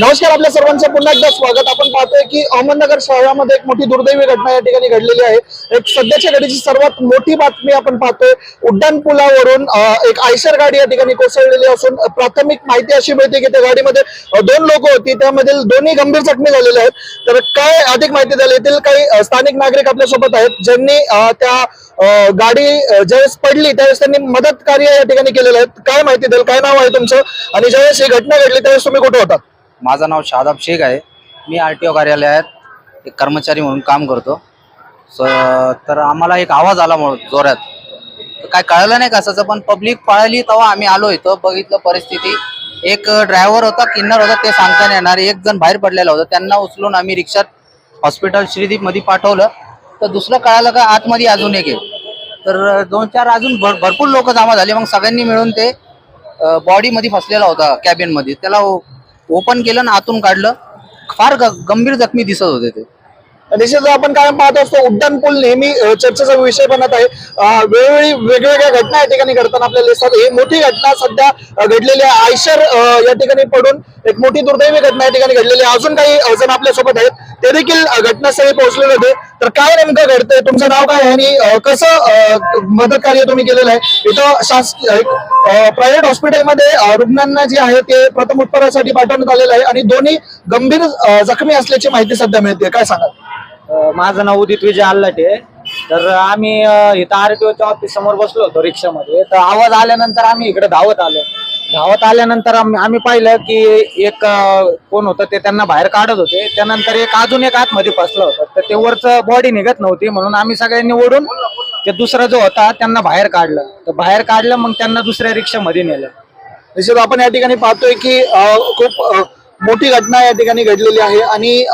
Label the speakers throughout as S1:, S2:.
S1: नमस्कार आपल्या सर्वांचं पुन्हा एकदा स्वागत. आपण पाहतोय की अहमदनगर शहरामध्ये एक मोठी दुर्दैवी घटना या ठिकाणी घडलेली आहे. एक सध्याच्या घडीची सर्वात मोठी बातमी आपण पाहतोय उड्डाण पुलावरून एक आयशर गाडी या ठिकाणी कोसळलेली असून प्राथमिक माहिती अशी मिळते की त्या गाडीमध्ये दोन लोक होती. त्यामधील दोन्ही गंभीर जखमी झालेले आहेत. तर काय अधिक माहिती झाली? येथील काही स्थानिक नागरिक आपल्यासोबत आहेत ज्यांनी त्या गाडी ज्यावेळेस पडली त्यावेळेस त्यांनी मदत कार्य या ठिकाणी केलेलं आहे. काय माहिती द्याल काय नाव आहे तुमचं? आणि ज्यावेळेस ही घटना घडली त्यावेळेस तुम्ही कुठे होतात
S2: माझं नाव शादाब शेख आहे. मी आर टी ओ कार्यालयात एक कर्मचारी म्हणून काम करतो. स तर आम्हाला एक आवाज आला म्हणून जोरात. तर काय कळलं नाही कसाचं पण पब्लिक पळाली तेव्हा आम्ही आलो इथं बघितलं परिस्थिती. एक ड्रायव्हर होता किन्नर होता ते सांगता नाही येणार. एक जण बाहेर पडलेला होता. त्यांना उचलून आम्ही रिक्षात हॉस्पिटल श्रीदीपमध्ये पाठवलं. तर दुसरं कळालं का आतमध्ये अजून एक आहे. तर दोन चार अजून भर भरपूर लोक जमा झाले. मग सगळ्यांनी मिळून ते बॉडीमध्ये फसलेला होता कॅबिनमध्ये त्याला ओपन केलं आणि आतून काढलं फार ग- गंभीर जखमी दिसत होते ते.
S1: निश्चित आपण कायम पाहत असतो उड्डाण पूल नेहमी चर्चेचा विषय बनत आहे. वेळोवेळी वेगवेगळ्या घटना या ठिकाणी घडताना आपल्याला दिसतात. ही मोठी घटना सध्या घडलेली आहे. आयशर या ठिकाणी पडून एक मोठी दुर्दैवी घटना या ठिकाणी घडलेली आहे. अजून काही जण आपल्यासोबत आहेत. ते देखील घटनास्थळी पोहोचलेले होते. तर काय नेमकं घडतंय? तुमचं नाव काय आहे? आणि कसं मदत कार्य तुम्ही केलेलं आहे? इथं शासकीय प्रायव्हेट हॉस्पिटलमध्ये रुग्णांना जे आहे ते प्रथम उपचारासाठी पाठवण्यात आलेलं आहे. आणि दोन्ही गंभीर जखमी असल्याची माहिती सध्या मिळते काय सांगाल?
S3: माझं नाव उदित विजय आल्लाटे तर आम्ही इथं आरटीओच्या ऑफिस समोर बसलो होतो रिक्षामध्ये. तर आवाज आल्यानंतर आम्ही इकडे धावत आलो. धावत आल्यानंतर आम्ही आम्ही पाहिलं की एक कोण होतं ते त्यांना बाहेर काढत होते. त्यानंतर एक अजून एक आतमध्ये फसलं होतं. तर ते वरचं बॉडी निघत नव्हती म्हणून आम्ही सगळ्यांनी ओढून ते दुसरा जो होता त्यांना बाहेर काढलं. तर बाहेर काढलं मग त्यांना दुसऱ्या रिक्षामध्ये नेलं.
S1: निश्चित आपण या ठिकाणी पाहतोय की खूप मोठी घटना या ठिकाणी घडलेली आहे. आणि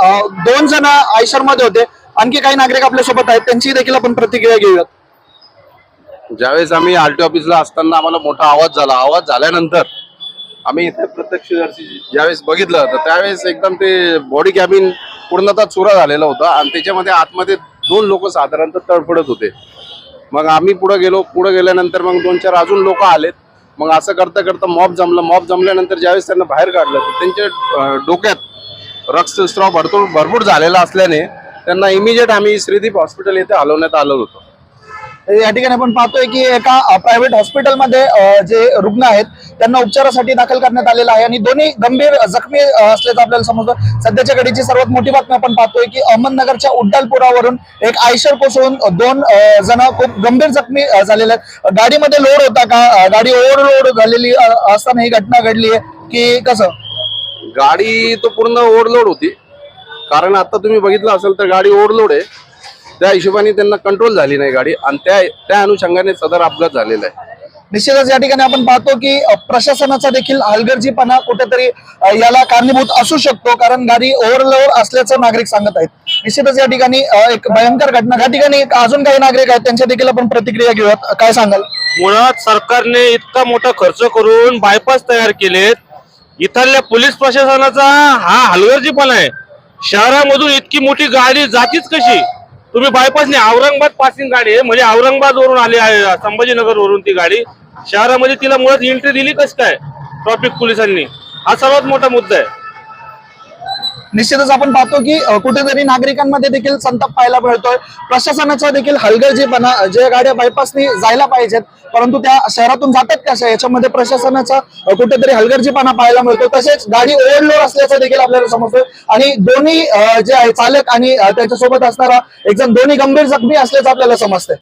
S1: दोन जण आयशरमध्ये होते. आणखी काही नागरिक आपल्यासोबत आहेत. त्यांची देखील आपण प्रतिक्रिया घेऊयात.
S4: ज्यावेळेस आम्ही आरटी ऑफिसला असताना आम्हाला मोठा आवाज झाला. आवाज झाल्यानंतर आम्ही इथे प्रत्यक्षदर्शी ज्यावेळेस बघितलं तर त्यावेळेस एकदम ते बॉडी कॅबिन पूर्णतः चुरा झालेला होता. आणि त्याच्यामध्ये आतमध्ये दोन लोक साधारणतः तडफडत होते. मग आम्ही पुढे गेलो. पुढे गेल्यानंतर मग दोन चार अजून लोक आलेत. मग असं करता करता मॉब जमलं मॉब जमल्यानंतर ज्यावेळेस त्यांना बाहेर काढलं तर त्यांच्या डोक्यात रक्तस्राव भरपूर भरपूर झालेला असल्याने त्यांना इमिजिएट आम्ही श्रीदीप हॉस्पिटल येथे हलवण्यात आलं होतं.
S1: या ठिकाणी आपण पाहतोय की एका प्रायव्हेट हॉस्पिटलमध्ये जे रुग्ण आहेत त्यांना उपचारासाठी दाखल करण्यात आलेलं आहे. आणि दोन्ही गंभीर जखमी असल्याचं आपल्याला समजतं. सध्याच्या घडीची सर्वात मोठी बातमी आपण पाहतोय की अहमदनगरच्या उड्डालपुरावरून एक आयशर कोसळून दोन जण खूप गंभीर जखमी झालेले आहेत. गाडीमध्ये लोड होता का? गाडी ओव्हरलोड झालेली असताना ही घटना घडली आहे की कसं?
S4: गाडी तो पूर्ण ओव्हरलोड होती. कारण आता तुम्ही बघितलं असेल तर गाडी ओव्हरलोड आहे. त्या हिशोबाने त्यांना कंट्रोल झाली नाही गाडी. आणि त्या त्या अनुषंगाने सदर अपघात झालेला आहे.
S1: निश्चितच या ठिकाणी आपण पाहतो की प्रशासनाचा देखील हलगर्जीपणा कुठेतरी याला कारणीभूत असू शकतो कारण गाडी ओव्हरलोड असल्याचं नागरिक सांगत आहेत. निश्चितच या ठिकाणी एक भयंकर घटना या ठिकाणी एक अजून काही नागरिक आहेत त्यांच्या देखील आपण प्रतिक्रिया घेऊयात. काय सांगाल?
S5: मुळात सरकारने इतका मोठा खर्च करून बायपास तयार केलेत. इथल्या पोलीस प्रशासनाचा हा हलगर्जीपणा आहे. शहरामधून इतकी मोठी गाडी जातीच कशी? तुम्ही बायपासने औरंगाबाद पासिंग गाडी आहे. म्हणजे औरंगाबाद वरून आली आहे संभाजीनगर वरून ती गाडी. शहरामध्ये तिला मुळात एंट्री दिली कस काय? ट्रॉफिक पोलिसांनी. हा सर्वात मोठा मुद्दा आहे.
S1: निश्चितच आपण पाहतो की कुठेतरी नागरिकांमध्ये देखील संताप पाहायला मिळतोय. प्रशासनाचा देखील हलगर्जीपणा जे गाड्या बायपासनी जायला पाहिजेत परंतु त्या शहरातून जातात कशा याच्यामध्ये प्रशासनाचा कुठेतरी हलगर्जीपणा पाहायला मिळतो तसेच गाडी ओव्हरलोड असल्याचं देखील आपल्याला समजतोय. आणि दोन्ही जे आहे चालक आणि त्याच्यासोबत असणारा एक जण दोन्ही गंभीर जखमी असल्याचं आपल्याला समजतंय.